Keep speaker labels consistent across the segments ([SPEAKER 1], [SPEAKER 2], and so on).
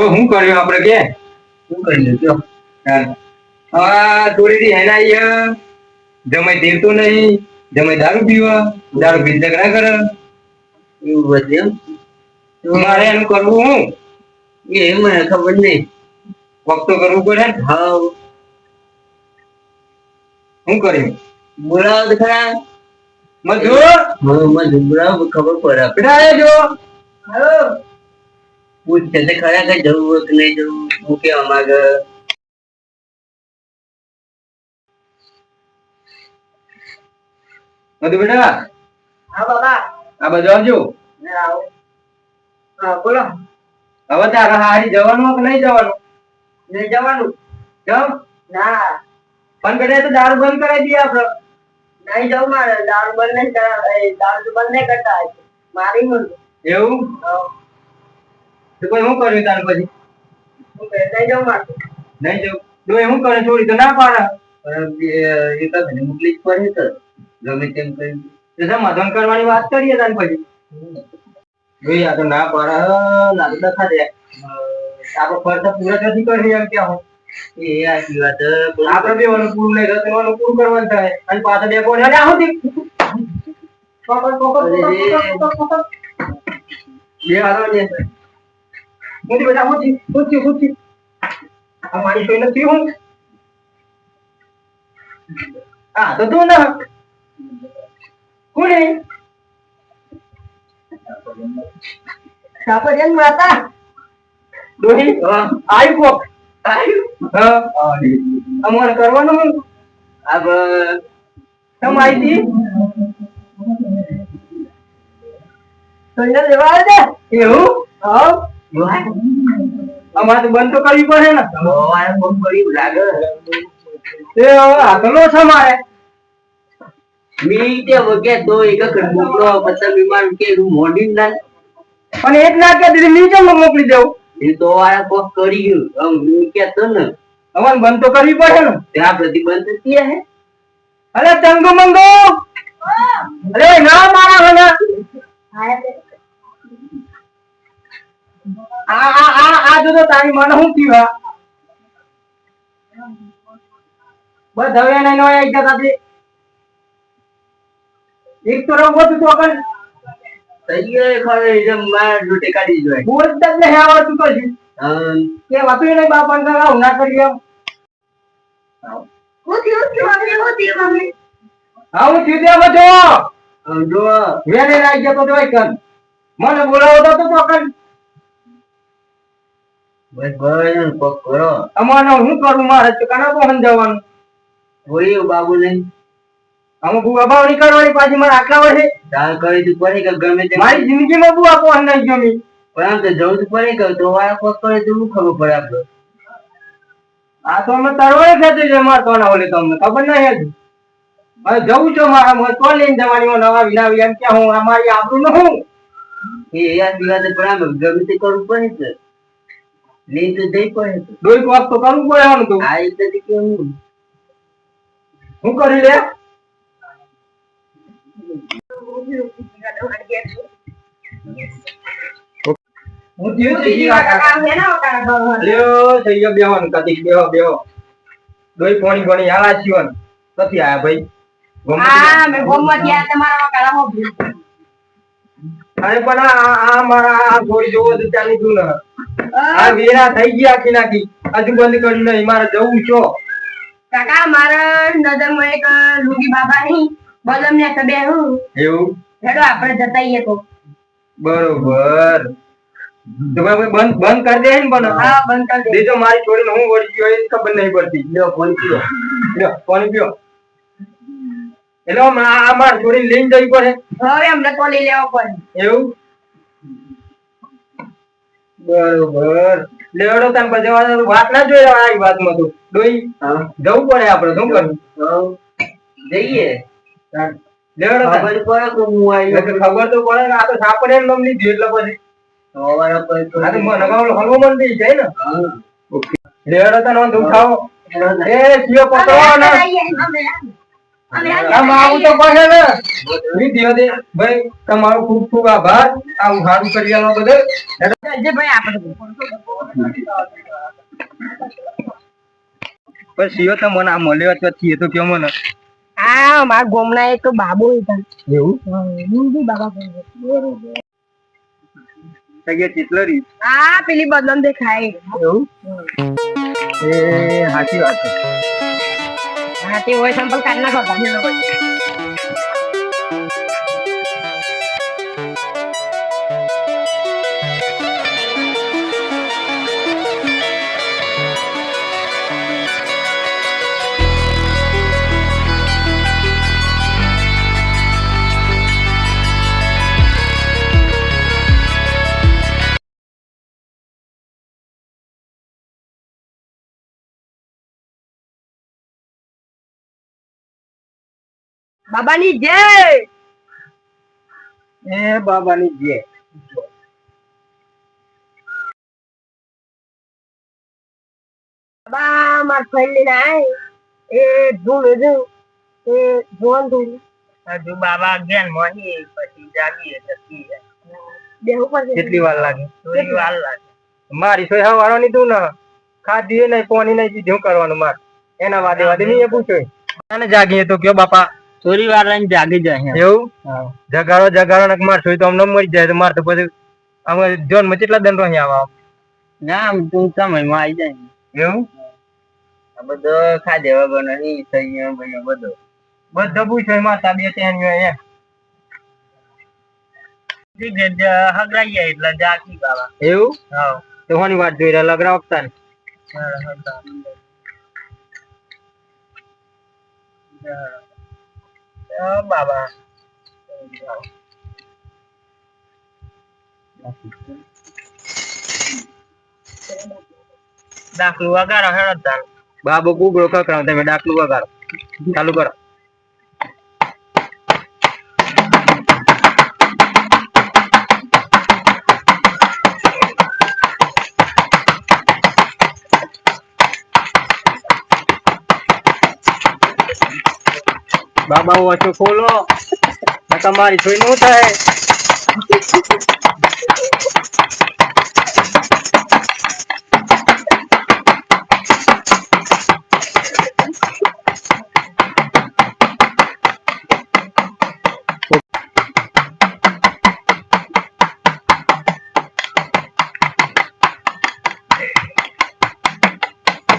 [SPEAKER 1] હવે શું કર્યું આપણે કે?
[SPEAKER 2] શું કરી લે
[SPEAKER 1] હા થોડી હેના આઈ જમાઈ દેવતો નહીં જમાઈ દારૂ પીવા દારૂ પી ઝઘડા કરે.
[SPEAKER 2] એવું બધું
[SPEAKER 1] મારે એમ કરવું હું?
[SPEAKER 2] એ મને ખબર નહીં.
[SPEAKER 1] વખતો કરવું પડે ને.
[SPEAKER 2] હા
[SPEAKER 1] શું કર્યું?
[SPEAKER 2] બોલાવો ખરા.
[SPEAKER 1] મજૂર?
[SPEAKER 2] હા મને બોલાવો ખબર પડે આપણે
[SPEAKER 1] બેટા જો. હાલો.
[SPEAKER 2] પૂછશે તો ખરા કે જવું કે નહીં જવું હું કેવા માંગ?
[SPEAKER 1] મધુ બેટા?
[SPEAKER 2] હા બાબા.
[SPEAKER 1] આ બાજુ આવજો.
[SPEAKER 2] હા બોલો.
[SPEAKER 1] હવે તારે હારી જવાનું કે નહીં જવાનું?
[SPEAKER 2] નહીં જવાનું.
[SPEAKER 1] કેમ
[SPEAKER 2] ના.
[SPEAKER 1] પણ બેટા તો દારૂ બંધ કરાવી દઈએ આપડે.
[SPEAKER 2] નહીં જવું મારે. દારૂ બંધ નહીં કરા દારૂ બંધ નહીં કરતા. મારી હું
[SPEAKER 1] એવું? તો કોઈ શું કર્યું તાર પછી?
[SPEAKER 2] નહીં જવું મારે
[SPEAKER 1] નહીં જવું? એ શું કરે? છોડી તો ના પાડે.
[SPEAKER 2] એ તો મને મોકલી જ પડે તો. ગમે તેમ કરી.
[SPEAKER 1] તો સમાધાન કરવાની વાત કરીએ તાર પછી. જોઈએ આ તો ના પાડે. ના તો દખા દે આપણો ફરજ પૂરો નથી કરી એમ કે હું
[SPEAKER 2] એ આટલી વાત
[SPEAKER 1] આપણે પૂરું નહીં થતું એવાનું પૂરું કરવાનું થાય. અને પાછા બે કોણ અરે આવું બે હાલો ને. મોટી બેટા હું થી હું થી હું થી આ મારી કોઈ નથી હું. હા તો તું ના. કોણે?
[SPEAKER 2] સાપરિયન માતા
[SPEAKER 1] દોહી આઈ કોક? હા. અમાર કરવાનું હું.
[SPEAKER 2] અબ
[SPEAKER 1] તમ આઈ હતી
[SPEAKER 2] સંજય લેવા આવે
[SPEAKER 1] એવું? હા. અમારે બંધ તો કરવી પડે ને.
[SPEAKER 2] ઓય બહુ લાગે.
[SPEAKER 1] તે હવે હાથનો છે મારે.
[SPEAKER 2] મીટે કે વગે તો એક મોકલો પછી બીમાર કે મોડી ના
[SPEAKER 1] પણ એક ના કે દીધી નીચે મોકલી દેવું?
[SPEAKER 2] એ તો આ કોક કરી ગયું. આમ મી કે તો ને.
[SPEAKER 1] અમારે બંધ તો કરવી પડે ને.
[SPEAKER 2] ત્યાં પ્રતિબંધ કિયા હે.
[SPEAKER 1] અરે તંગો મંગો. અરે ના મારા હને. આ આ આ આ જો તો તારી મને હું થયું બસ હવે એને નો એક જતા દે એક તો રહો તો કર
[SPEAKER 2] તૈયાર ખરે જમ માર લૂટી કાઢી જોય.
[SPEAKER 1] બોલ તક હે આવડતું તું
[SPEAKER 2] અમ
[SPEAKER 1] કે વાતું નહીં બાપન કરાવ ના કરી એમ. હા હું થયું ત્યાં બચો
[SPEAKER 2] આમ જો
[SPEAKER 1] વેરે રાઈ જતો તો કન. મને બોલાવો તો તો કન અમારે હું કરું મારે તો પહોંચ જવાનું?
[SPEAKER 2] હોય બાબુ નહીં
[SPEAKER 1] અમુક બુઆ બાવણી કરવાની પાછી મારે આટલા વર્ષે?
[SPEAKER 2] દાળ કરી તું પડે કે ગમે તે
[SPEAKER 1] મારી જિંદગીમાં બુઆ પહોંચ નહીં ગયો
[SPEAKER 2] પણ આમ તો જવું તો પડે કે તો વાળા કોક કરે તો શું ખબર પડે આપણે
[SPEAKER 1] આ તો અમે છે મારે તો ના ઓલે તમને ખબર નહીં હવે જવું છો મારા મોં તો લઈને જવાની નવા વિના એમ કે હું અમારી આબરૂ નું હું.
[SPEAKER 2] એ યાર દીવા તો પણ આમ ગમે તે કરવું પડે છે લઈ તો પડે
[SPEAKER 1] તો. કરવું પડે તું.
[SPEAKER 2] આ રીતે કેવું
[SPEAKER 1] હું કરી લે? હું ત્રીજી વાર કાકા. લ્યો થઈ ગયો કતિક બેહો બેહો. દોઈ પોણી હાલા છીવન નથી આયા ભાઈ. ગમે અરે પણ આ મારા આ જોઈ જોવો તો ચાલી તું ને. આ વેરા થઈ ગયા આખી નાખી. હજુ બંધ કર્યું નહીં મારે જવું છો?
[SPEAKER 3] કાકા મારા નજરમાં એક લુગી બાબા ની બલમ ને તબે હું.
[SPEAKER 1] એવું?
[SPEAKER 3] હેડો આપણે જતા આઈએ તો.
[SPEAKER 1] બરોબર. તમે બંધ બંધ કરી દે ને પણ.
[SPEAKER 3] હા બંધ કરી દે.
[SPEAKER 1] દેજો મારી છોડીને હું વળી ગયો એ ખબર નહીં પડતી.
[SPEAKER 2] લ્યો ફોન કયો
[SPEAKER 1] લ્યો ફોન પીઓ. એટલે આ માર છોડીને લઈને જવી પડે.
[SPEAKER 3] હવે અમને તો લઈ લેવો પડે.
[SPEAKER 1] એવું? બરોબર. લેવડો તને પછી વાત- વાત ના જોઈ આ વાતમાં તો. ડોઈ
[SPEAKER 2] હા.
[SPEAKER 1] જવું પડે આપણે શું કરવું?
[SPEAKER 2] જઈએ.
[SPEAKER 1] લેવડો તને.
[SPEAKER 2] ખબર પડે કે હું
[SPEAKER 1] એટલે ખબર તો પડે ને આ તો સાપડે એમ નામ લીધી એટલે પછી.
[SPEAKER 2] સવારે પર તો
[SPEAKER 1] આ તો મને ગામડો હલવો મન થઈ જાય ને. લેવડો તને ઉઠાવો. એ સિયો પકડો ને.
[SPEAKER 4] તમારો ખૂબ ખૂબ આભાર. આવું સારું કરી બદલ પણ સીઓ તો મને આ મળ્યો તો થઈએ તો કેવો મને?
[SPEAKER 3] આ મારા ગોમના એક બાબુ હતા.
[SPEAKER 4] એવું?
[SPEAKER 3] બાબા.
[SPEAKER 4] ચિતલરી.
[SPEAKER 3] આ પેલી બદનામ દેખાય.
[SPEAKER 4] એવું? એ સાચી વાત છે.
[SPEAKER 3] ที่ไว้ทำประกันนะครับผม બાબાની જય.
[SPEAKER 4] એ બાબાની જય.
[SPEAKER 3] બાબા માર ફેલી નાય. એ ધૂળ ધૂળ એ જોન ધૂળ
[SPEAKER 2] હજુ બાબા અગિયાર મોહી પછી જાગીએ જતી
[SPEAKER 3] બેહુ પડશે
[SPEAKER 4] કેટલી વાર લાગે?
[SPEAKER 2] થોડી વાર? લાગે?
[SPEAKER 4] મારી સોય હવાળવાની તું ને. ખાધી નહીં પોની નહીં પીધું કરવાનું માર? એના વાદે વાદે મેં પૂછ્યું. અને જાગીએ તો કયો બાપા?
[SPEAKER 2] થોડી વાર લઈને જાગી જાય
[SPEAKER 4] એવું? જગાડો જગાડો ને માર સુઈ તો અમને મરી જાય તો માર તો પછી અમે જોનમાં કેટલા દંડો અહીંયા આવા
[SPEAKER 2] ના આમ તું સમયમાં આવી જાય
[SPEAKER 4] એવું?
[SPEAKER 2] આ બધો ખાધે વગર નહીં થઈ ભાઈ બધો
[SPEAKER 4] બધું. પૂછ્યું માતા બે ત્યાં એ
[SPEAKER 2] હગરાઈ જાય એટલે જાગી બાબા
[SPEAKER 4] એવું?
[SPEAKER 2] હા.
[SPEAKER 4] તો કોની વાત જોઈ રહ્યા લગરા વખતા ને
[SPEAKER 2] બાબા દાખલું વગાડો હેડો તાર
[SPEAKER 4] બાબુ કુકડો કકરાવ તમે ડાકલું વગાડો. ચાલુ કરો. બાબા વાંચો ખોલો. તમારી જોઈ નું થાય.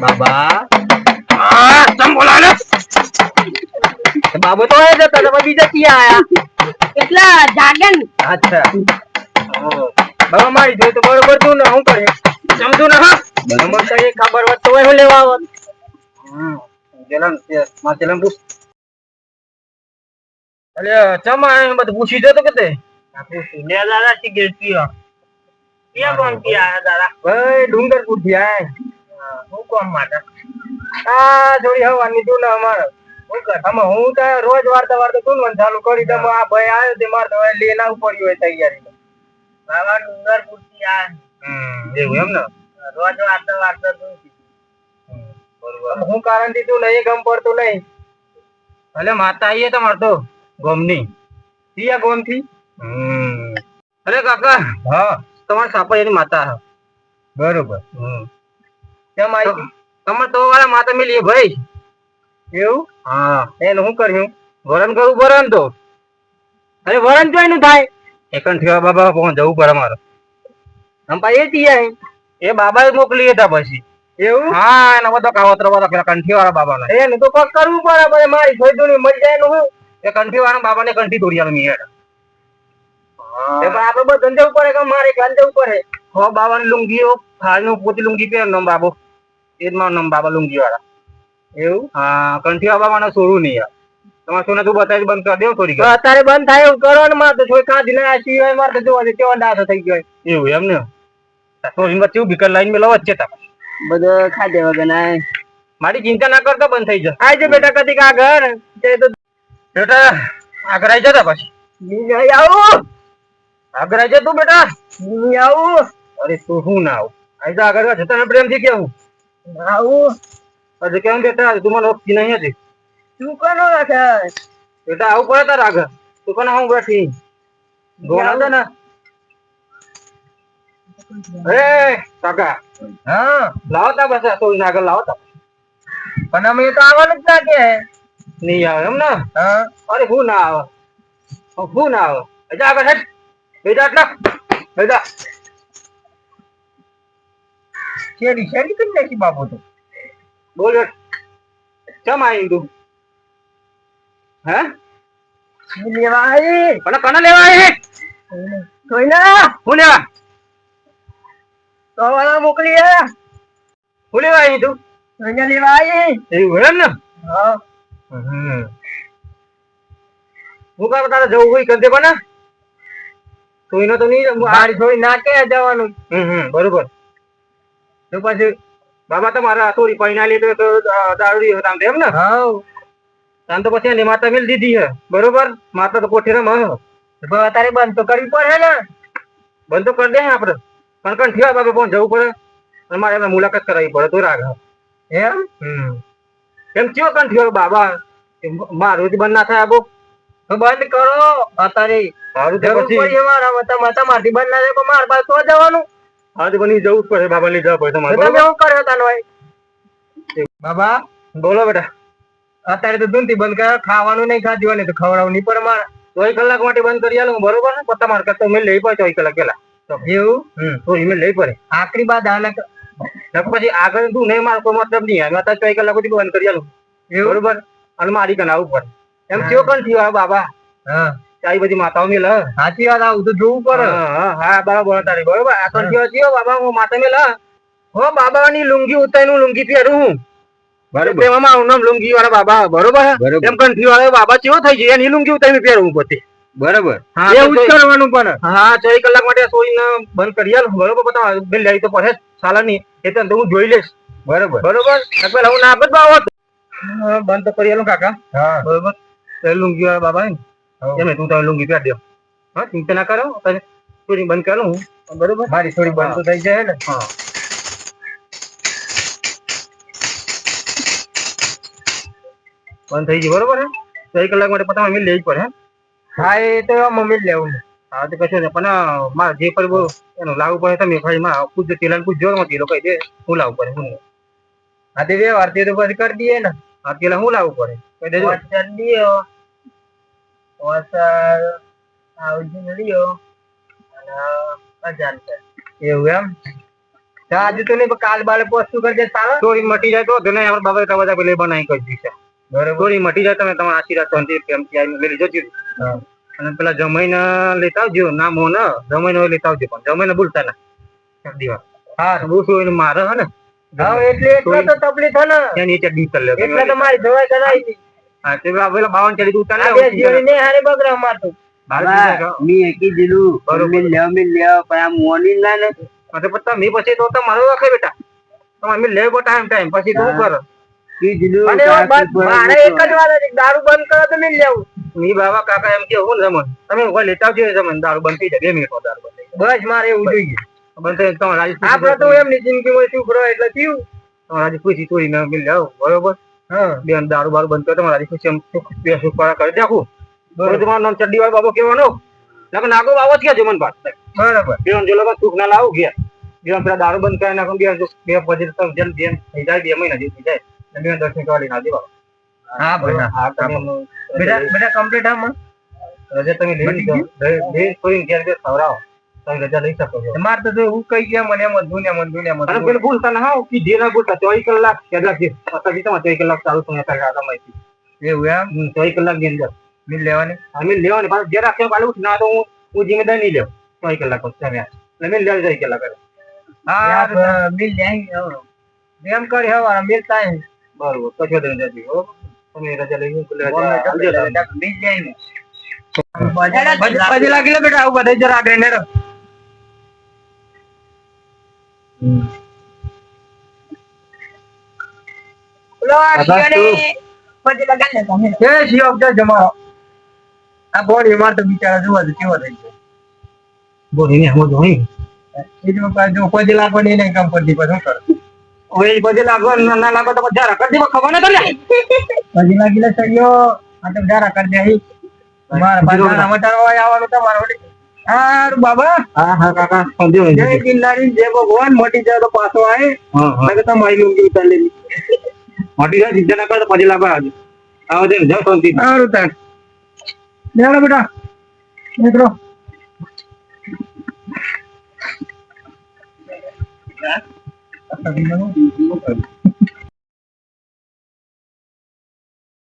[SPEAKER 4] બાબા. બાબો તો એ જતો તમે બીજા ક્યાં આયા?
[SPEAKER 3] એટલા જાગન.
[SPEAKER 4] અચ્છા. બાબા મારી જોઈ તો બરોબર તું ને હું કરે સમજુ ને હા? નંબર તો એ ખબર વાત તો હું લેવા આવત. જલમમાં જલમ પૂછ. અલે ચમા એ બધું પૂછી જતો કે તે?
[SPEAKER 2] લે દાદા સિગરેટ પીવા ક્યાં કોણ પી આયા દાદા?
[SPEAKER 4] ભાઈ ડુંગરપુરથી આયા
[SPEAKER 2] હું કોમ માટે?
[SPEAKER 4] આ થોડી હવાની તું ને અમારે. આમાં હું તો રોજ વાર્તા વાર્તા તું મને ચાલુ કરી તમે આ ભાઈ આવ્યો તે મારે તો લઈને આવવું પડ્યું હોય તૈયારી
[SPEAKER 2] બાબા ડુંગરથી આ.
[SPEAKER 4] હમ એવું એમ ને?
[SPEAKER 2] રોજ વાર્તા વાર્તા તું
[SPEAKER 4] હું કારણ દીધું નહીં ગમ પડતું નહીં. ભલે માતા આવીએ તમારે તો ગોમની. સિયા ગોમથી? અરે કાકા હા. તમારે સાપરિયાની માતા હા. બરોબર. કેમ આવી? તમારે તો વાળા માતા મિલી ભાઈ. એવું? હા. એને શું કર્યું? વરણ કરું વરણ તો. અરે વરણ તો એનું થાય. એકન થયો બાબા પણ જવું પડે મારે. આમ પાછી એ તિયા એ બાબા મોકલી હતા પછી. એવું? હા એના બધો કાવતરો બધા પેલા કંઠી વાળા બાબા એને તો કોક કરવું પડે પણ મારી છોડી મરી જાય હું એ કંઠી વાળા બાબા ને કંઠી દોરી આવે મિયાડ એ પણ આપણે બધું જવું પડે કે મારે એકલા જવું પડે? હો બાબાની લુંગીઓ હાલનું પોતી લુંગી પહેર નમ બાબો. એ જ મારો નામ બાબા લુંગી વાળા એવું? હા કંઠી બાબા છોડું નહીં યાર. તમારે સોને તું બતાવી બંધ કરી દેવ થોડી અત્યારે બંધ થાય એવું કરો ને મારે તો છોડી કાઢી ના સિવાય મારે તો જોવા દે કેવા ડાસો થઈ ગયો એવું એમ ને તો હિંમત ઊભી ભીકર લાઈન મેં છે તા
[SPEAKER 2] બધો ખાધે વગર ના
[SPEAKER 4] મારી ચિંતા ના કરતો બંધ થઈ જાય. આઈ બેટા કદી આગળ તે તો બેટા આગળ આવી જતા પછી. નહીં આવું. આગળ આવી તું બેટા. નહીં આવું. અરે તું શું ના આવું? આઈ તો આગળ જતા પ્રેમથી કેવું. આવું. અરે કેમ બેટા તું મને ઓળખતી નહીં હતી. તું કોનો રાખે. બેટા આવું પડે તાર આગળ. તું કોને હું બેઠી ગોળા હતા ને? અરે કાકા.
[SPEAKER 1] હા.
[SPEAKER 4] લાવતા બસ તો એના આગળ લાવતા
[SPEAKER 1] પણ અમે તો આવવાનું જ ના કે.
[SPEAKER 4] નહીં આવે એમ ને?
[SPEAKER 1] હા.
[SPEAKER 4] અરે હું ના આવે? હું ના આવે? અજા આગળ હટ બેટા એટલા બેટા
[SPEAKER 1] શેરી શેરી કરી નાખી બાબો તો?
[SPEAKER 4] બોલ. ચમ આવી તું હે?
[SPEAKER 1] લેવા આવી.
[SPEAKER 4] પણ કને લેવા આવી?
[SPEAKER 1] કોઈના
[SPEAKER 4] હું લેવા?
[SPEAKER 1] તો વાળા મોકલી
[SPEAKER 4] હું લેવા આવી તું
[SPEAKER 1] કોઈના લેવા આવી.
[SPEAKER 4] એવું એમ ને?
[SPEAKER 1] હા.
[SPEAKER 4] હું કામ તારે જવું હોય કંદે પણ તો એનો તો નહીં
[SPEAKER 1] આડી થોડી ના કે જવાનું?
[SPEAKER 4] હમ હમ બરોબર. તો પછી બાબા તમારા થોડી પૈના લીધે તો દારૂડી હતા આમ એમ ને?
[SPEAKER 1] હા
[SPEAKER 4] તાન તો પછી એની માતા મેલ દીધી હે. બરોબર? માતા તો કોઠી રમ
[SPEAKER 1] પણ તારે બંધ તો કરવી પડે ને.
[SPEAKER 4] બંધ તો કરી દે આપડે. આપણે પણ કણ થયા બાબા પણ જવું પડે? અને મારે એમને મુલાકાત કરાવી પડે તો રાગ
[SPEAKER 1] એમ?
[SPEAKER 4] હમ. એમ કયો કણ થયો બાબા? મારું બંધ ના થાય આબો
[SPEAKER 1] તો બંધ કરો. અત્યારે મારું
[SPEAKER 4] પછી.
[SPEAKER 1] મારા માતા મતા મારથી બંધ ના થાય તો માર પાસે તો જવાનું.
[SPEAKER 4] હા તો બની જવું જ પડે? બાબા લઈ જવા પડે તમારે.
[SPEAKER 1] તમે શું કર્યો તાનો બાબા
[SPEAKER 4] બોલો બેટા.
[SPEAKER 1] અત્યારે તો ધૂનથી બંધ કર ખાવાનું નહીં ખાધું હોય ને તો ખવડાવું નહીં પણ મારે
[SPEAKER 4] ચોવીસ કલાક માટે બંધ કરી આલું બરોબર ને પત્તા માર કરતા મેં લઈ પડે ચોવીસ કલાક પેલા
[SPEAKER 1] એવું?
[SPEAKER 4] હમ. તો મેં લઈ પડે.
[SPEAKER 1] આખરી બાદ આને
[SPEAKER 4] પછી આગળ તું નહીં માર કોઈ મતલબ નહીં. અમે અત્યારે ચોવીસ કલાક સુધી બંધ કરી આલું. બરોબર? અને મારી કને આવવું પડે એમ કયો કણ થયો બાબા?
[SPEAKER 1] હા.
[SPEAKER 4] આવી બધી માતાઓ મેલ
[SPEAKER 1] સાચી વાત આવું તો જોવું પડે.
[SPEAKER 4] હા બરાબર તારી બરોબર? આ તો થયો થયો બાબા હું માતા મેલ હા? હો બાબાની લુંગી ઉતારીનું લુંગી પહેરું હું.
[SPEAKER 1] બરોબર.
[SPEAKER 4] એમાં મારું નામ લુંગી વાળા બાબા બરોબર? એમ થયું હવે બાબા ચેવો થઈ જાય? એની લુંગી ઉતાઈ પહેરું પોતે.
[SPEAKER 1] બરોબર.
[SPEAKER 4] હા
[SPEAKER 1] એવું જ કરવાનું પણ.
[SPEAKER 4] હા ચોવીસ કલાક માટે સોઈને બંધ કરી હાલ બરોબર પણ બિલ લઈ તો પડે સાલાની. એ તો હું જોઈ લઈશ.
[SPEAKER 1] બરોબર.
[SPEAKER 4] બરોબર? પેલા હું ના બાવત બંધ તો કરી આલું કાકા.
[SPEAKER 1] હા.
[SPEAKER 4] બરોબર. લુંગી વાળા બાબા ને. એમ તું તમે લુંગી પહેર દો. હા ચિંતા ના કરો તમે થોડી બંધ કરી હું. બરોબર?
[SPEAKER 1] મારી થોડી બંધ તો થઈ જાય ને.
[SPEAKER 4] હા. બંધ થઈ ગઈ બરોબર હે? ચોવીસ કલાક માટે પતાવા મિલ લેવી જ પડે હે?
[SPEAKER 1] હા એ તો મમ્મી જ લેવું.
[SPEAKER 4] હા તો કશું નહીં પણ મારે જે પર બહુ એનું લાવવું પડે તમે ખાલી માં પૂછજો તેલા પૂછજો માં તેલો કહી દે હું લાવવું પડે હું
[SPEAKER 1] હા તે વ્યવહાર તે તો પછી કરી દઈએ ને.
[SPEAKER 4] આ તેલા હું લાવવું પડે? કહી દેજો.
[SPEAKER 1] વોટર લ્યો વોટર આવજો લ્યો અને હજાર રૂપિયા એવું એમ? તો આજે તો નહીં કાલ બાલે પોસ્તું કરજે ચાલો
[SPEAKER 4] ચોરી મટી જાય તો ધને અમારા બાબા બધા પેલે બનાવી કરી દીધું
[SPEAKER 1] બરોબર.
[SPEAKER 4] ચોરી મટી જાય તમે તમારા આશીર્વાદ શાંતિ પ્રેમથી આવીને લઈ જજો અને પેલા જમાઈને લેતા આવજો ના મો ને જમાઈને લેતા આવજો પણ જમાઈને ભૂલતા ના. દીવા
[SPEAKER 1] હા
[SPEAKER 4] બહુ શું મારે હે ને.
[SPEAKER 1] હા એટલે એટલો તો તકલીફ હે ને.
[SPEAKER 4] એની નીચે ડીકર લે
[SPEAKER 1] એટલે તો મારી દવાઈ કરાવી
[SPEAKER 4] હા તે પેલા બાવન ચડી તું
[SPEAKER 1] આ ને હારે બગડા મારતું
[SPEAKER 2] મી એકી દીધું બરોબર લેવ મી લેવ પણ આ મોની ના ને
[SPEAKER 4] પત્તા મેં પછી તો રાખે બેટા તમારે મેં લેવો ટાઈમ ટાઈમ પછી તું કર
[SPEAKER 2] કી દીધું
[SPEAKER 1] અને મારે એક જ વાર દારૂ બંધ કરો તો નહીં લેવું
[SPEAKER 4] મી બાબા કાકા એમ કે હું રમન તમે લેતા આવજો રમન દારૂ બંધ થઈ જાય બે મિનિટ દારૂ બંધ
[SPEAKER 1] બસ મારે એવું જોઈએ
[SPEAKER 4] બંધ થઈ તમારે રાજી
[SPEAKER 1] આપડે તો એમની જિંદગીમાં શું કરો એટલે થયું
[SPEAKER 4] તમારે રાજી પૂછી ચોરી ના મિલ જાવ બરોબર બેન દારૂ બારૂ બંધ કરે રાજી ખુશી એમ બે સુખ કરી નાખું. બરોબર. તમારું નામ ચડ્ડી વાળો બાબો કેવાનો નકર નાગો બાબો જ કે જમન પાસ
[SPEAKER 1] બરાબર.
[SPEAKER 4] બેન જો લોકો સુખ ના લાવું ગયા. બેન પેલા દારૂ બંધ કરી નાખો બેન બે પછી તો જેમ જેમ થઈ જાય બે મહિના જેવું થઈ જાય. બેન દર્શન કરવા લઈને આવી
[SPEAKER 1] હા ભાઈ
[SPEAKER 4] હા.
[SPEAKER 1] બેટા બેટા કમ્પ્લીટ આમાં
[SPEAKER 4] રજા તમે લઈ લીધો. બે કોઈ ઘેર ઘેર ખવડાવો. તમે રજા લઈ શકો છો.
[SPEAKER 1] મારે તો હું કઈ ગયા મને એમ મને મને
[SPEAKER 4] પેલું ભૂલતા ના હાવ કે જે ના ભૂલતા ચોવીસ કલાક કેટલાક છે અત્યારે ચોવીસ કલાક ચાલુ તમે અત્યારે માહિતી
[SPEAKER 1] એવું એમ?
[SPEAKER 4] ચોવીસ કલાકની અંદર.
[SPEAKER 1] મિલ લેવાની?
[SPEAKER 4] અમે લેવાની પાછું જે રાખ્યો ના તો હું હું જિમ્મેદાર નહીં લેવ. ચોવીસ કલાક પછી તમે એટલે મેં લેવા ચોવીસ કલાક
[SPEAKER 1] હા મિલ જાય એમ કરી હવે મિલતા હે
[SPEAKER 4] બરોબર પછી વધારે જતી હો. તમે રજા લઈ
[SPEAKER 1] મિલ જાય પછી લાગી લે બેટા આવું બધા જરા આગળ આ બોડી માર તો બિચારા જોવા તો કેવો થઈ ગયો
[SPEAKER 4] બોલી ને હું જોઈ
[SPEAKER 1] બીજું પાછું જો પછી લાગવાની નહીં કામ કરતી પછી શું કરું
[SPEAKER 4] હવે લાગો ના લાગો તો પછી જરા કરી દે ખબર ના તો લે
[SPEAKER 1] લાગી લે સહીઓ આ તો જરા કરી દે મારા પાસે મટાડવા આવવાનું તમારો હારું બાબા
[SPEAKER 4] હા હા કાકા
[SPEAKER 1] જય જય ભગવાન મોટી જાય તો પાછો આવે
[SPEAKER 4] હા હા
[SPEAKER 1] તો મારી લુંગી ઉતારી
[SPEAKER 4] મોટી જાય ચિંતા ના કરો પછી લાવવા આવજો. આવો દે જાઓ શાંતિ.
[SPEAKER 1] સારું તાર બેડો બેટા. મિત્રો
[SPEAKER 4] હા